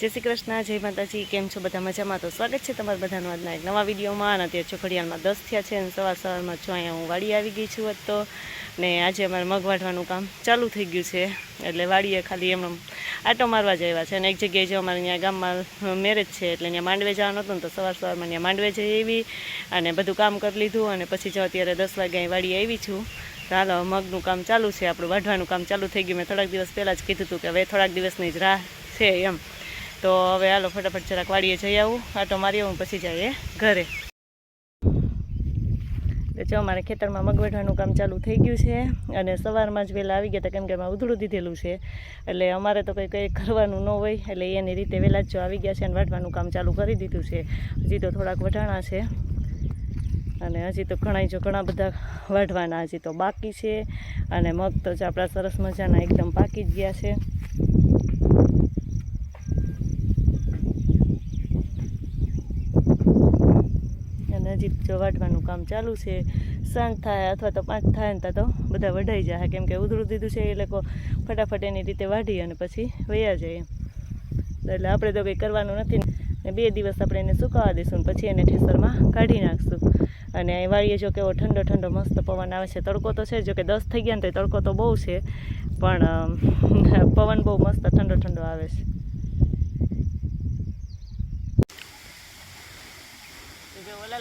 જય શ્રી કૃષ્ણ, જય માતાજી, કેમ છો બધા મજામાં? તો સ્વાગત છે તમારા બધાનું આજના એક નવા વિડીયોમાં. અને અત્યારે ચોખડિયામાં દસ થયા છે અને સવાર સવારમાં જો અહીંયા હું વાડી આવી ગઈ છું તો ને આજે અમારે મગ વાઢવાનું કામ ચાલુ થઈ ગયું છે. એટલે વાડીએ ખાલી એમ આટો મારવા જ છે. અને એક જગ્યાએ જો અમારે અહીંયા ગામમાં મેરેજ છે, એટલે અહીંયા માંડવે જવાનું હતું ને તો સવાર સવારમાં અહીંયા માંડવે જઈ આવી અને બધું કામ કરી લીધું. અને પછી જો અત્યારે દસ વાગે અહીં વાડી આવી છું. ચાલો મગનું કામ ચાલુ છે, આપણું વાઢવાનું કામ ચાલુ થઈ ગયું. મેં થોડાક દિવસ પહેલાં જ કીધું હતું કે હવે થોડાક દિવસની જ રાહ છે એમ. તો હવે હાલો ફટાફટ જરાક વાડીએ જઈ આવું. આટો મારી આવું, પછી જઈએ. ઘરે. જો અમારે ખેતરમાં મગ વેઠવાનું કામ ચાલુ થઈ ગયું છે અને સવારમાં જ વહેલા આવી ગયા હતા, કેમ કે એમાં ઉધળું દીધેલું છે. એટલે અમારે તો કંઈ કંઈ કરવાનું ન હોય, એટલે એની રીતે વહેલા જ આવી ગયા છે અને વાઢવાનું કામ ચાલુ કરી દીધું છે. હજી તો થોડાક વઢાણા છે. અને હજી તો ઘણા જો ઘણા બધા વાઢવાના હજી તો બાકી છે. અને મગ તો જ આપણા સરસ મજાના એકદમ પાકી જ ગયા છે અને હજી જો વાટવાનું કામ ચાલુ છે, સાંજ થાય અથવા તો પાંચ થાય ને તો બધા વઢાઈ જાય. કેમ કે ઉધરું દીધું છે એ લોકો ફટાફટ એની રીતે વાઢી અને પછી વયા જાય એટલે આપણે તો કંઈ કરવાનું નથી. ને બે દિવસ આપણે એને સુકાવા દઈશું પછી એને ઠેસરમાં કાઢી નાખશું. અને અહીં વાળીએ જો કેવો ઠંડો ઠંડો મસ્ત પવન આવે છે. તડકો તો છે જો કે દસ થઈ ગયા ને તો તડકો તો બહુ છે. પણ પવન બહુ મસ્ત ઠંડો ઠંડો આવે છે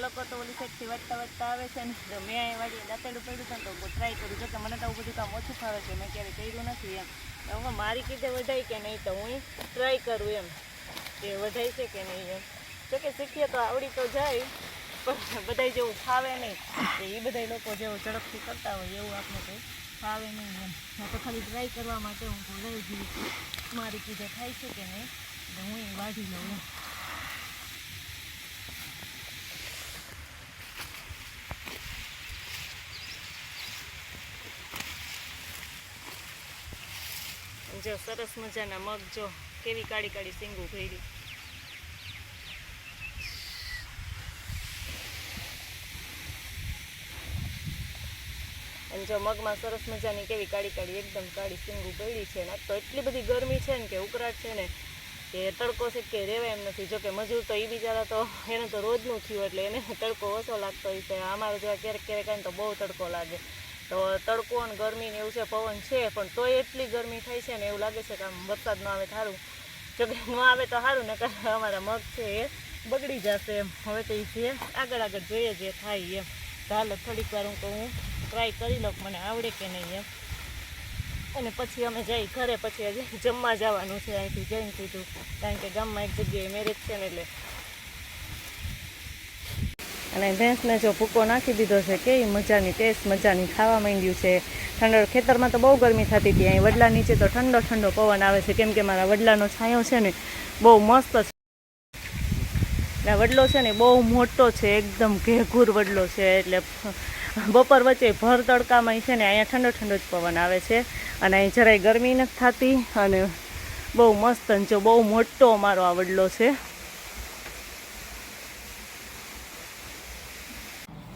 તો લોકો તો ઓલી સાઈડથી વધતા વધતા આવે છે ને, તો મેં અહીં વાળી દાંતેડું પડ્યું હતું તો ટ્રાય કર્યું જો કે મને તો આવું બધું કામ ઓછું ફાવે છે, મેં ક્યારે કર્યું નથી એમ. હવે મારી કીધે વધાય કે નહીં, તો હું ટ્રાય કરું એમ. કે વધાય છે કે નહીં એમ. જો કે શીખીએ તો આવડી તો જાય, પણ બધાય જેવું ફાવે નહીં. એ બધા લોકો જેવું ઝડપથી કરતા હોય, એવું આપણે કંઈ ફાવે નહીં એમ. મેં તો ખાલી ટ્રાય કરવા માટે હું બોલાવી ગઈ મારી કીધે થાય છે કે નહીં હું એ વાઢી લઉં એમ. જો સરસ મજાના મગ જો કેવી કાળી કાળી સિંગું ભરી. અને જો મગમાં સરસ મજાની કેવી કાળી કાળી એકદમ કાળી સિંગું પડી છે ને તો એટલી બધી ગરમી છે ને કે ઉકળાટ છે ને કે તડકો છે કે રહેવાય એમ નથી. જો કે મજૂર તો એ બિચારા તો એને તો રોજનું થયું એટલે એને તડકો ઓછો લાગતો હોય છે. અમારે જો ક્યારેક ક્યારેક તો બહુ તડકો લાગે. તો તડકો અને ગરમી ને એવું છે, પવન છે, પણ તોય એટલી ગરમી થાય છે ને એવું લાગે છે કે આમ વરસાદ ન આવે સારું. જો કે ન આવે તો સારું ને અમારા મગ છે એ બગડી જશે એમ. હવે તો એ છે. આગળ આગળ જોઈએ જે થાય એમ. ચાલો થોડીક વાર હું તો હું ટ્રાય કરી લઉં, મને આવડે કે નહીં એમ. અને પછી અમે જઈ ઘરે, પછી હજી જમવા જવાનું છે અહીંથી, જઈને કીધું. કારણ કે ગામમાં એક જગ્યાએ મેરેજ છે ને એટલે અને ભેંસને જો ભૂકો નાખી દીધો છે કેવી મજાની ટેસ્ટ, મજાની ખાવા માંડ્યું છે. ઠંડો ખેતરમાં તો બહુ ગરમી થતી હતી. અહીં વડલા નીચે તો ઠંડો ઠંડો પવન આવે છે. કેમ કે મારા વડલાનો છાંયો છે ને, બહુ મસ્ત છે. ને વડલો છે ને, બહુ મોટો છે, એકદમ ઘેઘૂર વડલો છે. એટલે બપોર વચ્ચે ભર તડકામાં છે ને, અહીંયા ઠંડો ઠંડો જ પવન આવે છે. અને અહીં જરાય ગરમી નથી થતી. અને બહુ મસ્ત અને જો બહુ મોટો અમારો આ વડલો છે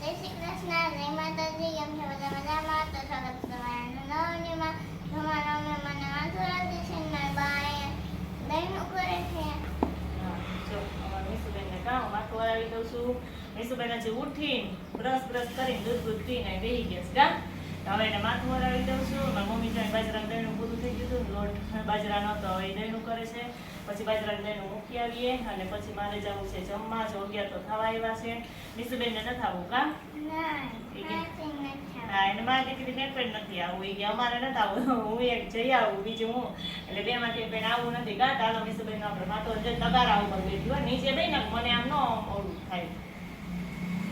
જય શ્રી કૃષ્ણ જય માતાજી કેમ છો બધા મજામાં તો સ્વાગત છે તમારા નવનીમાં તમારા અમે મને વાંધો રાખે છે ને મારા બા અહીંયા દહીંનું કરે છે જો અમારા કામ માથું વળાવી દઉં છું. મીસુબેન હજી ઉઠીને બ્રશ બ્રશ કરીને દૂધ દૂધ પીને બેસી ગયા છે? હવે એને માથું હરાવી દઉં છું. મારા મમ્મી જાય બાજરાનું દહીણું પૂરું થઈ ગયું હતું. લોટ બાજરા નહોતો હવે દહીણું કરે છે. પછી બાજરાનું દહીણું મૂકી આવીએ અને પછી મારે જવું છે જમવા. જો અગિયાર તો થવા આવ્યા છે. મીસુબેનને નથી આવું કા? ના હા એને મારી દીકરીને એક પણ નથી આવું. એ કે અમારે નથી આવું હું એક જઈ આવું બીજું હું. એટલે બે માંથી બેન આવું નથી. કા? ચાલો મીસુબેન આપણે માથો તગાર આવું પણ બેઠી હોય નીચે બેન ને મને આમ ન ઓલું થાય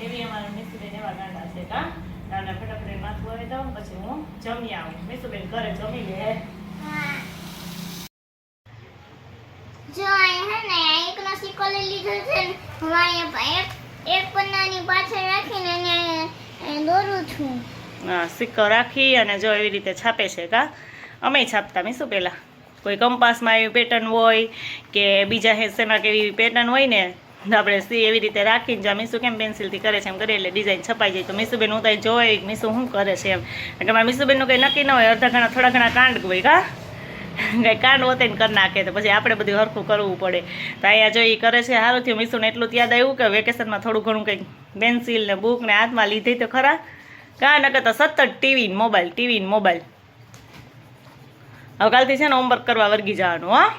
એવી અમારા મીસુબેન એવા ગાંડા છે કા દાદા ફટાફટ માથું આવી દઉં પછી હું જમી આવું. મીસુબેન ઘરે જમી લે. જો હે ને એકનો સિક્કો લઈ લીધો છે ને હું અહીંયા એક પન્નાની પાછળ રાખીને એને દોરું છું. હા સિક્કો રાખી અને જો એવી રીતે છાપે છે કા? અમે છાપતા મીસું પહેલાં કોઈ કંપાસમાં એવી પેટર્ન હોય કે બીજા હેસેમાં કેવી પેટર્ન હોય ને આપણે સી એવી રીતે રાખીને જો મીસુ કેમ પેન્સિલથી કરે છે એમ કરીએ એટલે ડિઝાઇન છપાઈ જાય. તો મીસુબેન હું તો જોઈ, મીસુ શું કરે છે એમ. એટલે મારા મીસુબેનનું કંઈ નક્કી ન હોય, અડધા ઘણા, થોડા ઘણા કાંડ હોય કા કંઈ કાંડ હોતે ને કરી નાખે, તો પછી આપણે બધું હરખું કરવું પડે. તો અહીંયા જો કરે છે, સારું થયું. મીસુને એટલું યાદ આવ્યું કે વેકેશનમાં થોડું ઘણું કંઈક પેન્સિલ ને બુક ને હાથમાં લીધી તો ખરા. કાં નકર તો સતત ટીવી મોબાઈલ ટીવી મોબાઈલ. હવે કાલથી છે ને હોમવર્ક કરવા વર્ગી જવાનું, હા.